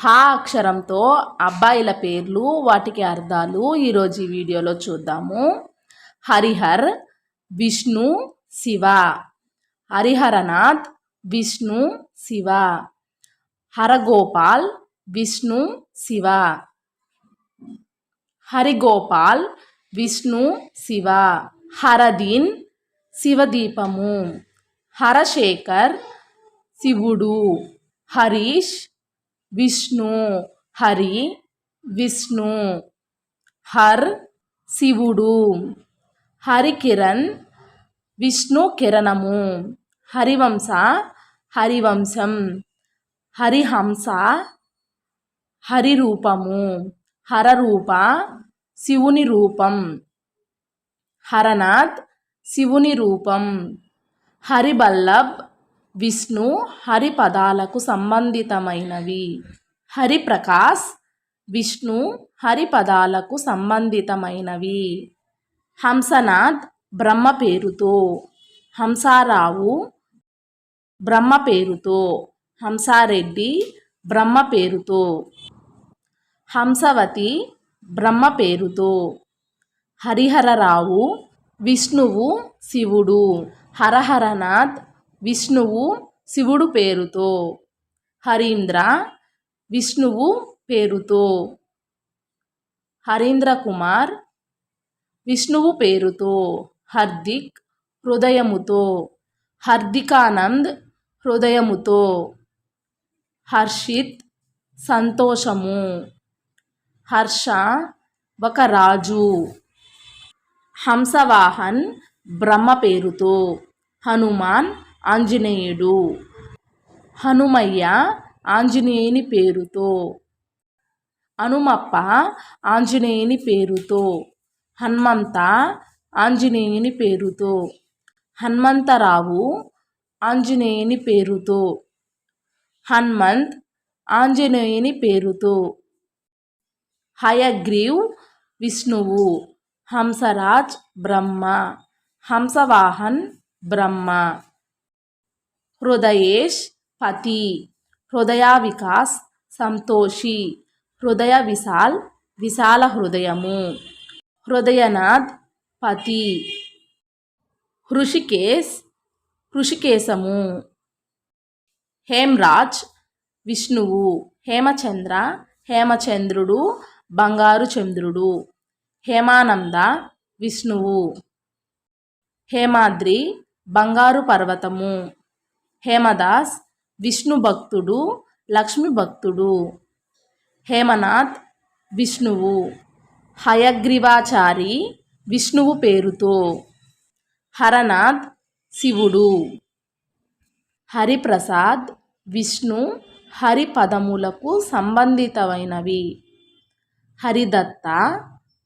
హా అక్షరంతో అబ్బాయిల పేర్లు వాటికి అర్థాలు ఈరోజు ఈ వీడియోలో చూద్దాము. హరిహర్ విష్ణు శివ. హరిహరనాథ్ విష్ణు శివ. హరగోపాల్ విష్ణు శివ. హరిగోపాల్ విష్ణు శివ. హరదీన్ శివదీపము. హరశేఖర్ శివుడు. హరీష్ విష్ణు హరి విష్ణు హర్ శివుడు హరికిరణ్ విష్ణు కిరణము హరివంశ హరివంశం హరిహంస హరిరూపము హరరూప శివుని రూపం హరనాథ్ శివుని రూపం హరిబల్లభ్ విష్ణు హరి పదాలకు సంబంధితమైనవి. హరిప్రకాశ్ విష్ణు హరి పదాలకు సంబంధితమైనవి. హంసనాథ్ బ్రహ్మ పేరుతో. హంసారావు బ్రహ్మ పేరుతో. హంసారెడ్డి బ్రహ్మ పేరుతో. హంసవతి బ్రహ్మ పేరుతో. హరిహరరావు విష్ణువు శివుడు. హరహరనాథ్ విష్ణువు శివుడు పేరుతో. హరీంద్ర విష్ణువు పేరుతో. హరీంద్ర కుమార్ విష్ణువు పేరుతో. హర్దిక్ హృదయముతో. హర్దికానంద్ హృదయముతో. హర్షిత్ సంతోషము. హర్ష ఒక రాజు హంసవాహన్ బ్రహ్మ పేరుతో. హనుమాన్ ఆంజనేయుడు. హనుమయ్య ఆంజనేయుని పేరుతో. హనుమప్ప ఆంజనేయుని పేరుతో. హనుమంత ఆంజనేయుని పేరుతో. హనుమంతరావు ఆంజనేయుని పేరుతో. హనుమంత్ ఆంజనేయుని పేరుతో. హయగ్రీవ్ విష్ణువు హంసరాజ్ బ్రహ్మ. హంసవాహన్ బ్రహ్మ. హృదయేష్ పతి. హృదయ వికాస్ సంతోషి. హృదయ విశాల్ విశాల హృదయము. హృదయనాథ్ పతి. హృషికేశ్ హృషికేశము. హేమ్రాజ్ విష్ణువు. హేమచంద్ర హేమచంద్రుడు బంగారు చంద్రుడు. హేమానంద విష్ణువు. హేమాద్రి బంగారు పర్వతము. హేమదాస్ విష్ణు భక్తుడు లక్ష్మి భక్తుడు. హేమనాథ్ విష్ణువు. హయగ్రీవాచారి విష్ణువు పేరుతో. హరనాథ్ శివుడు. హరిప్రసాద్ విష్ణు హరిపదములకు సంబంధితమైనవి. హరిదత్త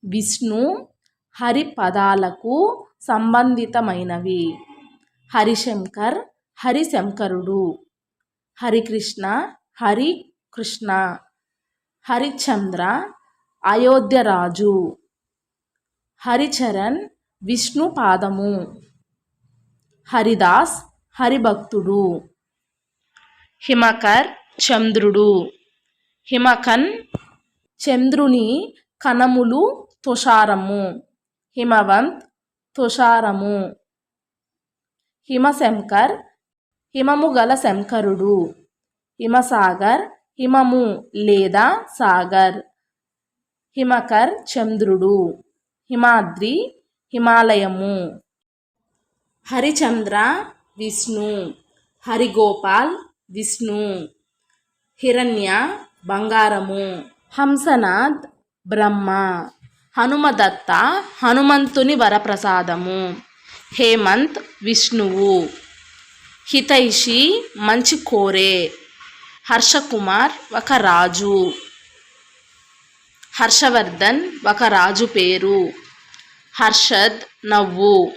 విష్ణు హరిపదాలకు సంబంధితమైనవి. హరిశంకర్ హరిశంకరుడు. హరికృష్ణ హరి కృష్ణ. హరిచంద్ర అయోధ్యరాజు హరిచరణ్ విష్ణుపాదము హరిదాస్ హరిభక్తుడు. హిమకర్ చంద్రుడు. హిమకన్ చంద్రుని కణములు తుషారము. హిమవంత్ తుషారము. హిమశంకర్ హిమము గల శంకరుడు. హిమసాగర్ హిమము లేదా సాగర్. హిమకర్ చంద్రుడు. హిమాద్రి హిమాలయము. హరిచంద్ర విష్ణు. హరిగోపాల్ విష్ణు. హిరణ్య బంగారము. హంసనాథ్ బ్రహ్మ. హనుమదత్త హనుమంతుని వరప్రసాదము. హేమంత్ విష్ణువు. హితైషి మంచి కోరే. హర్షకుమార్ ఒక రాజు. హర్షవర్ధన్ ఒక రాజు పేరు. హర్షద్ నవ్వు.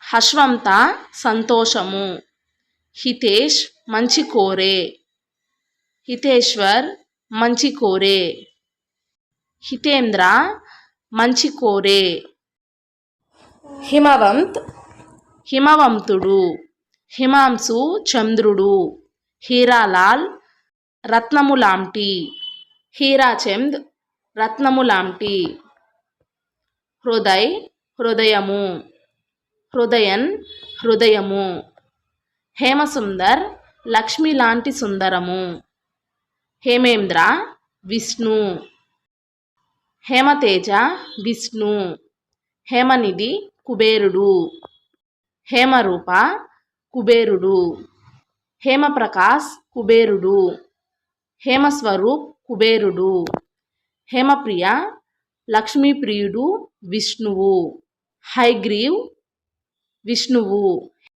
హర్షవంత సంతోషము. హితేష్ మంచి కోరే. హితేశ్వర్ మంచి కోరే. హితేంద్ర మంచి కోరే. హిమవంత్ హిమవంతుడు. హిమాంశు చంద్రుడు. హీరాలాల్ రత్నములాంటి. హీరాచంద్ రత్నములాంటి. హృదయ్ హృదయము. హృదయన్ హృదయము. హేమసుందర్ లక్ష్మి లాంటి సుందరము. హేమేంద్ర విష్ణు. హేమతేజ విష్ణు. హేమనిధి కుబేరుడు. హేమరూప కుబేరుడు. హేమప్రకాశ్ కుబేరుడు. హేమస్వరూప్ కుబేరుడు. హేమప్రియ లక్ష్మీప్రియుడు విష్ణువు. హైగ్రీవ్ విష్ణువు.